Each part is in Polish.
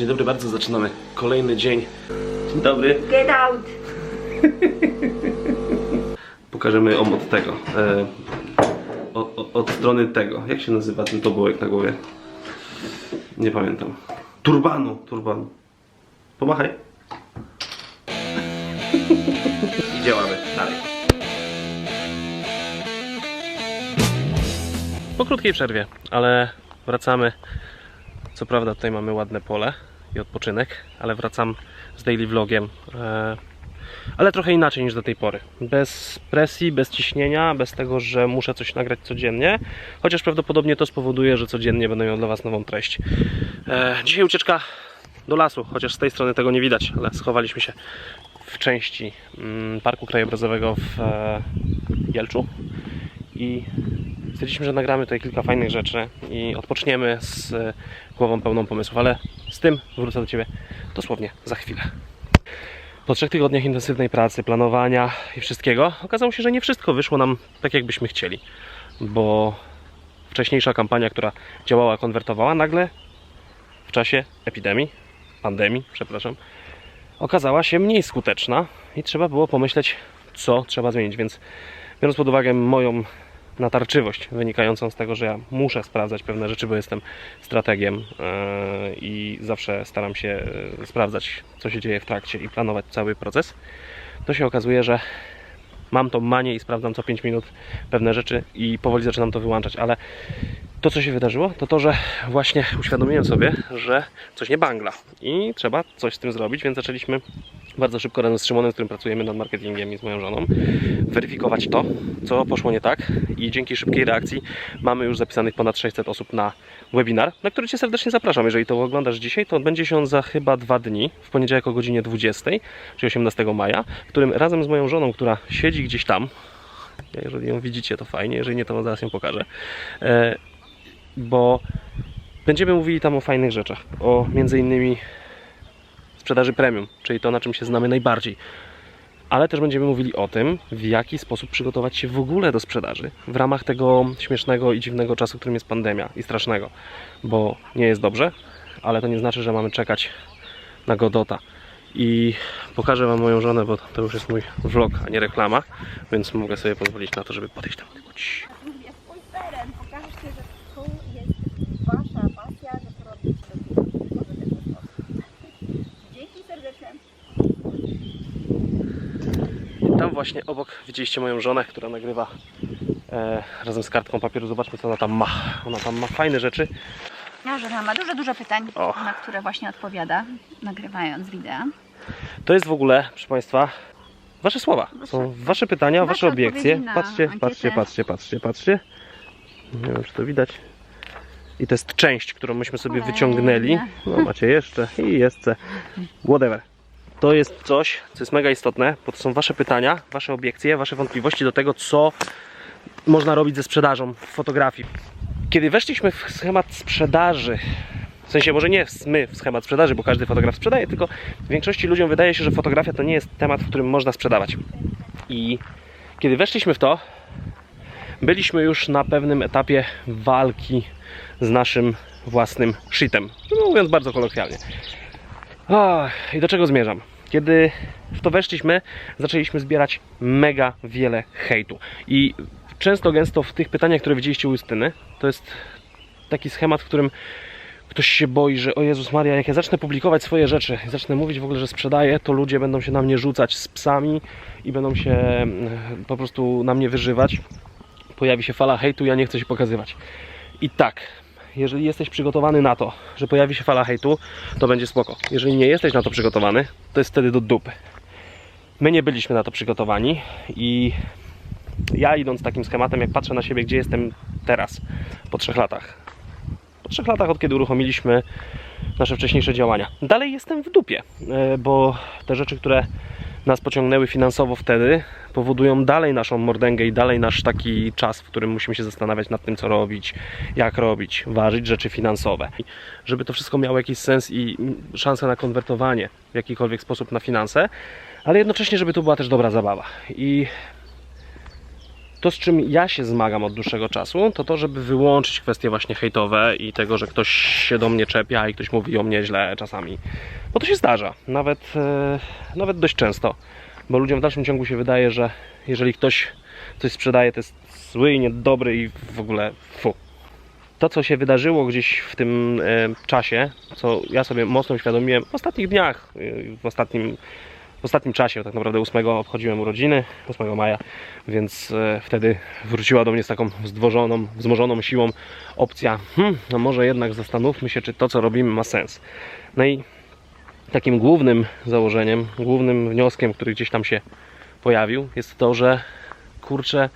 Dzień dobry, bardzo zaczynamy kolejny dzień. Dzień dobry. Get out! Pokażemy ją od tego. E, od, od, od strony tego. Jak się nazywa ten tobołek na głowie? Nie pamiętam. Turbanu, turbanu. Pomachaj. I działamy dalej. Po krótkiej przerwie, ale wracamy. Co prawda tutaj mamy ładne pole i odpoczynek, ale wracam z daily vlogiem. E, ale trochę inaczej niż do tej pory. Bez presji, bez ciśnienia, bez tego, że muszę coś nagrać codziennie, chociaż prawdopodobnie to spowoduje, że codziennie będę miał dla Was nową treść. E, dzisiaj ucieczka do lasu, chociaż z tej strony tego nie widać, ale schowaliśmy się w części mm, Parku Krajobrazowego w e, Jelczu i stwierdziliśmy, że nagramy tutaj kilka fajnych rzeczy i odpoczniemy z e, głową pełną pomysłów, ale z tym wrócę do Ciebie dosłownie za chwilę. Po trzech tygodniach intensywnej pracy, planowania i wszystkiego, okazało się, że nie wszystko wyszło nam tak, jakbyśmy chcieli. Bo wcześniejsza kampania, która działała, konwertowała, nagle w czasie epidemii, pandemii, przepraszam, okazała się mniej skuteczna i trzeba było pomyśleć, co trzeba zmienić. Więc biorąc pod uwagę moją natarczywość wynikającą z tego, że ja muszę sprawdzać pewne rzeczy, bo jestem strategiem yy, i zawsze staram się yy, sprawdzać, co się dzieje w trakcie i planować cały proces, to się okazuje, że mam tą manię i sprawdzam co 5 minut pewne rzeczy i powoli zaczynam to wyłączać, ale to, co się wydarzyło, to to, że właśnie uświadomiłem sobie, że coś nie bangla i trzeba coś z tym zrobić, więc zaczęliśmy bardzo szybko razem z Szymonem, z którym pracujemy nad marketingiem i z moją żoną, weryfikować to, co poszło nie tak i dzięki szybkiej reakcji mamy już zapisanych ponad 600 osób na webinar, na który Cię serdecznie zapraszam. Jeżeli to oglądasz dzisiaj, to odbędzie się on za chyba dwa dni, w poniedziałek o godzinie 20, czyli 18 maja, w którym razem z moją żoną, która siedzi gdzieś tam, jeżeli ją widzicie, to fajnie, jeżeli nie, to zaraz ją pokażę, e, bo będziemy mówili tam o fajnych rzeczach, o między innymi sprzedaży premium, czyli to na czym się znamy najbardziej. Ale też będziemy mówili o tym, w jaki sposób przygotować się w ogóle do sprzedaży w ramach tego śmiesznego i dziwnego czasu, którym jest pandemia i strasznego, bo nie jest dobrze, ale to nie znaczy, że mamy czekać na Godota. I pokażę Wam moją żonę, bo to już jest mój vlog, a nie reklama, więc mogę sobie pozwolić na to, żeby podejść tam tylko ciii. Lubię swój teren. Pokażcie, że to jest wasza pasja, że to robicie w pozytywny sposób. Dzięki serdecznie. Tam właśnie obok widzieliście moją żonę, która nagrywa e, razem z kartką papieru. Zobaczmy, co ona tam ma. Ona tam ma fajne rzeczy. Ja, żona ma dużo, dużo pytań, na które właśnie odpowiada, nagrywając wideo. To jest w ogóle, proszę Państwa, Wasze słowa. Są Wasze pytania, Wasze Wasze obiekcje. odpowiedzi na Patrzcie, ankietę. patrzcie, patrzcie, patrzcie, patrzcie. Nie wiem, czy to widać. I to jest część, którą myśmy sobie Kolejne. wyciągnęli. No macie jeszcze i jeszcze. Whatever. To jest coś, co jest mega istotne, bo to są Wasze pytania, Wasze obiekcje, Wasze wątpliwości do tego, co można robić ze sprzedażą w fotografii. Kiedy weszliśmy w schemat sprzedaży, w sensie może nie my w schemat sprzedaży, bo każdy fotograf sprzedaje, tylko większości ludziom wydaje się, że fotografia to nie jest temat, w którym można sprzedawać. I kiedy weszliśmy w to, byliśmy już na pewnym etapie walki z naszym własnym shitem. Mówiąc bardzo kolokwialnie. I do czego zmierzam? Kiedy w to weszliśmy, zaczęliśmy zbierać mega wiele hejtu. I często, gęsto w tych pytaniach, które widzieliście u Justyny, to jest taki schemat, w którym ktoś się boi, że o Jezus Maria, jak ja zacznę publikować swoje rzeczy, zacznę mówić w ogóle, że sprzedaję, to ludzie będą się na mnie rzucać z psami i będą się mm, po prostu na mnie wyżywać. Pojawi się fala hejtu, ja nie chcę się pokazywać. I tak, jeżeli jesteś przygotowany na to, że pojawi się fala hejtu, to będzie spoko. Jeżeli nie jesteś na to przygotowany, to jest wtedy do dupy. My nie byliśmy na to przygotowani i ja idąc takim schematem, jak patrzę na siebie, gdzie jestem teraz, po trzech latach. Po trzech latach, od kiedy uruchomiliśmy nasze wcześniejsze działania. Dalej jestem w dupie, e, bo te rzeczy, które nas pociągnęły finansowo wtedy, powodują dalej naszą mordęgę i dalej nasz taki czas, w którym musimy się zastanawiać nad tym, co robić, jak robić, ważyć rzeczy finansowe. Żeby to wszystko miało jakiś sens i szansę na konwertowanie w jakikolwiek sposób na finanse, ale jednocześnie, żeby to była też dobra zabawa. I to, z czym ja się zmagam od dłuższego czasu, to to, żeby wyłączyć kwestie właśnie hejtowe i tego, że ktoś się do mnie czepia i ktoś mówi o mnie źle czasami. Bo to się zdarza, nawet, e, nawet dość często. Bo ludziom w dalszym ciągu się wydaje, że jeżeli ktoś coś sprzedaje, to jest zły i niedobry i w ogóle fu. To, co się wydarzyło gdzieś w tym e, czasie, co ja sobie mocno uświadomiłem w ostatnich dniach, e, w ostatnim, w ostatnim czasie, tak naprawdę 8 obchodziłem urodziny, 8 maja, więc e, wtedy wróciła do mnie z taką zdwożoną, wzmożoną siłą opcja, hmm, no może jednak zastanówmy się, czy to, co robimy, ma sens. No i takim głównym założeniem, głównym wnioskiem, który gdzieś tam się pojawił, jest to, że kurczę,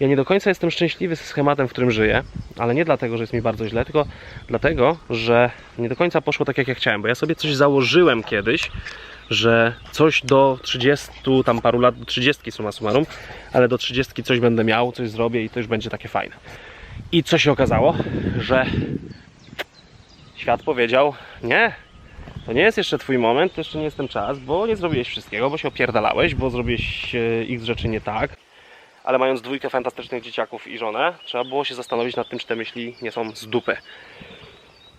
ja nie do końca jestem szczęśliwy ze schematem, w którym żyję, ale nie dlatego, że jest mi bardzo źle, tylko dlatego, że nie do końca poszło tak, jak ja chciałem, bo ja sobie coś założyłem kiedyś, że coś do 30, tam paru lat, do 30 summa summarum, ale do 30 coś będę miał, coś zrobię i to już będzie takie fajne. I co się okazało? Że świat powiedział, nie, to nie jest jeszcze twój moment, to jeszcze nie jest ten czas, bo nie zrobiłeś wszystkiego, bo się opierdalałeś, bo zrobiłeś e, x rzeczy nie tak. Ale mając dwójkę fantastycznych dzieciaków i żonę, trzeba było się zastanowić nad tym, czy te myśli nie są z dupy.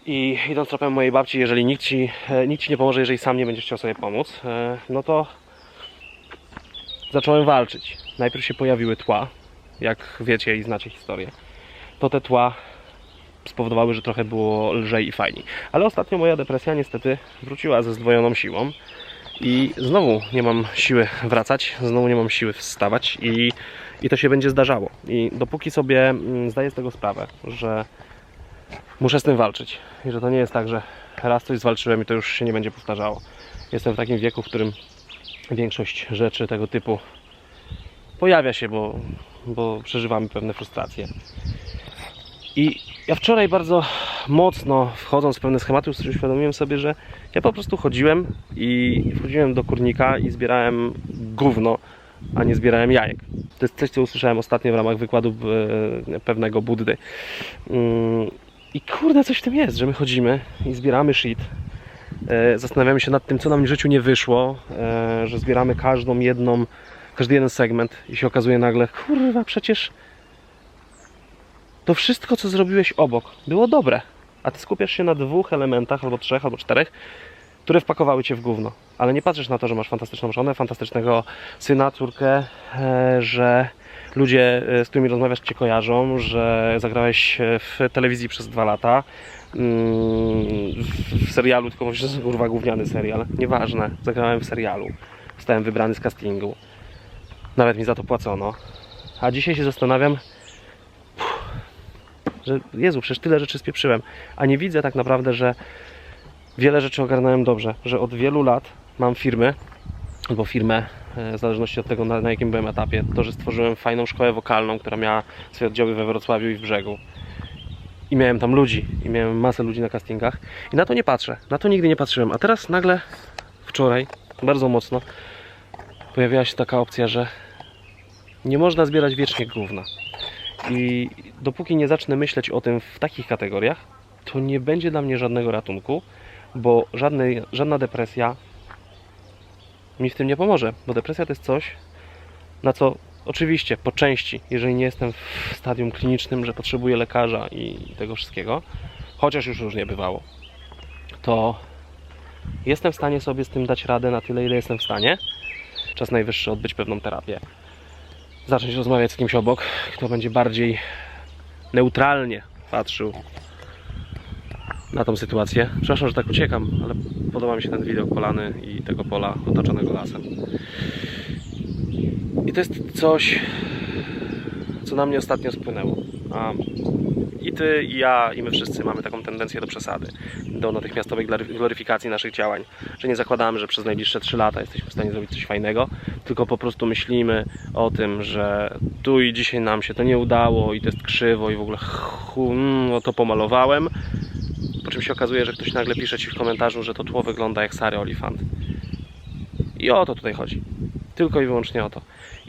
I idąc tropem mojej babci, jeżeli nikt ci, e, nikt ci nie pomoże, jeżeli sam nie będziesz chciał sobie pomóc, e, no to zacząłem walczyć. Najpierw się pojawiły tła, jak wiecie i znacie historię. To te tła spowodowały, że trochę było lżej i fajniej. Ale ostatnio moja depresja niestety wróciła ze zdwojoną siłą i znowu nie mam siły wracać, znowu nie mam siły wstawać i, i to się będzie zdarzało. I dopóki sobie mm, zdaję z tego sprawę, że muszę z tym walczyć i że to nie jest tak, że raz coś zwalczyłem i to już się nie będzie powtarzało. Jestem w takim wieku, w którym większość rzeczy tego typu pojawia się, bo, bo przeżywamy pewne frustracje. I ja wczoraj bardzo mocno wchodząc w pewne schematy uświadomiłem sobie, że ja po prostu chodziłem i wchodziłem do kurnika i zbierałem gówno, a nie zbierałem jajek. To jest coś, co usłyszałem ostatnio w ramach wykładu e, pewnego Buddy. I kurde, coś w tym jest, że my chodzimy i zbieramy shit. E, Zastanawiamy się nad tym, co nam w życiu nie wyszło, e, że zbieramy każdą jedną, każdy jeden segment i się okazuje nagle, kurwa, przecież to wszystko, co zrobiłeś obok, było dobre. A ty skupiasz się na dwóch elementach, albo trzech, albo czterech, które wpakowały cię w gówno. Ale nie patrzysz na to, że masz fantastyczną żonę, fantastycznego syna, córkę, e, że ludzie, e, z którymi rozmawiasz, cię kojarzą, że zagrałeś e, w telewizji przez dwa lata. mm, w- serialu, tylko mówisz, że kurwa gówniany serial. Nieważne, zagrałem w serialu. Zostałem wybrany z castingu. Nawet mi za to płacono. A dzisiaj się zastanawiam, że Jezu, przecież tyle rzeczy spieprzyłem, a nie widzę tak naprawdę, że wiele rzeczy ogarnąłem dobrze, że od wielu lat mam firmy, albo firmę, w zależności od tego na, na jakim byłem etapie, to, że stworzyłem fajną szkołę wokalną, która miała swoje oddziały we Wrocławiu i w Brzegu. I miałem tam ludzi, i miałem masę ludzi na castingach. I na to nie patrzę, na to nigdy nie patrzyłem. A teraz nagle, wczoraj, bardzo mocno, pojawiła się taka opcja, że nie można zbierać wiecznie gówna. I dopóki nie zacznę myśleć o tym w takich kategoriach, to nie będzie dla mnie żadnego ratunku, bo żadna depresja mi w tym nie pomoże. Bo depresja to jest coś, na co oczywiście po części, jeżeli nie jestem w stadium klinicznym, że potrzebuję lekarza i tego wszystkiego, chociaż już różnie bywało, to jestem w stanie sobie z tym dać radę na tyle, ile jestem w stanie. Czas najwyższy odbyć pewną terapię zacząć rozmawiać z kimś obok, kto będzie bardziej neutralnie patrzył na tą sytuację. Przepraszam, że tak uciekam, ale podoba mi się ten widok polany i tego pola otoczonego lasem. I to jest coś, co na mnie ostatnio spłynęło. I ty, i ja, i my wszyscy mamy taką tendencję do przesady, do natychmiastowej glory- gloryfikacji naszych działań, że nie zakładamy, że przez najbliższe 3 lata jesteśmy w stanie zrobić coś fajnego, tylko po prostu myślimy o tym, że tu i dzisiaj nam się to nie udało i to jest krzywo i w ogóle chu, no to pomalowałem. Czym się okazuje, że ktoś nagle pisze ci w komentarzu, że to tło wygląda jak Sary Olifant. I o to tutaj chodzi. Tylko i wyłącznie o to.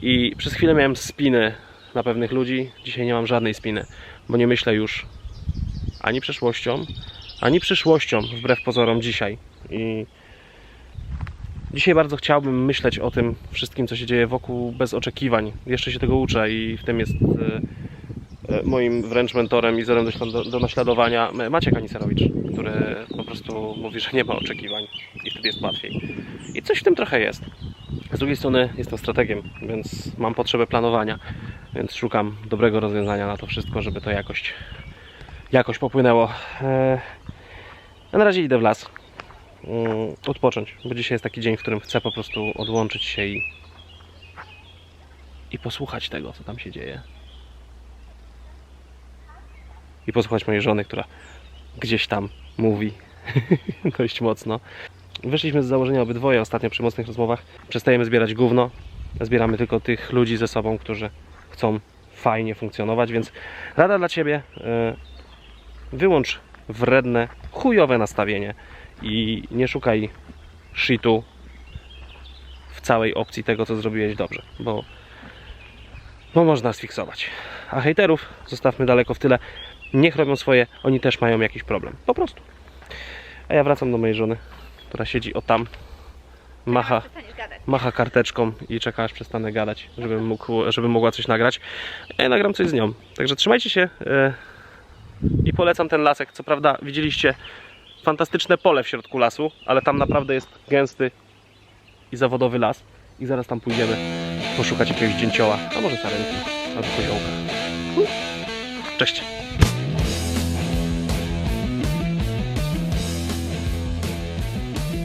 I przez chwilę miałem spiny na pewnych ludzi, dzisiaj nie mam żadnej spiny, bo nie myślę już ani przeszłością, ani przyszłością, wbrew pozorom dzisiaj. I Dzisiaj bardzo chciałbym myśleć o tym wszystkim, co się dzieje wokół, bez oczekiwań. Jeszcze się tego uczę i w tym jest e, moim wręcz mentorem i wzorem do, do naśladowania Maciek Aniserowicz, który po prostu mówi, że nie ma oczekiwań i wtedy jest łatwiej. I coś w tym trochę jest. Z drugiej strony jestem strategiem, więc mam potrzebę planowania, więc szukam dobrego rozwiązania na to wszystko, żeby to jakoś, jakoś popłynęło. E, a na razie idę w las mm, odpocząć, bo dzisiaj jest taki dzień, w którym chcę po prostu odłączyć się i, i posłuchać tego, co tam się dzieje. I posłuchać mojej żony, która gdzieś tam mówi dość mocno. Wyszliśmy z założenia obydwoje ostatnio przy mocnych rozmowach. Przestajemy zbierać gówno. Zbieramy tylko tych ludzi ze sobą, którzy chcą fajnie funkcjonować, więc rada dla Ciebie. e, Wyłącz wredne, chujowe nastawienie i nie szukaj shitu w całej opcji tego, co zrobiłeś dobrze, bo, bo można sfiksować. A hejterów zostawmy daleko w tyle. Niech robią swoje, oni też mają jakiś problem. Po prostu. A ja wracam do mojej żony, która siedzi o tam, macha, macha karteczką i czeka aż przestanę gadać, żebym, mógł, żeby mogła coś nagrać. Ja nagram coś z nią. Także trzymajcie się e, i polecam ten lasek. Co prawda widzieliście fantastyczne pole w środku lasu, ale tam naprawdę jest gęsty i zawodowy las. I zaraz tam pójdziemy poszukać jakiegoś dzięcioła, a może sarenki albo koziołka. Cześć!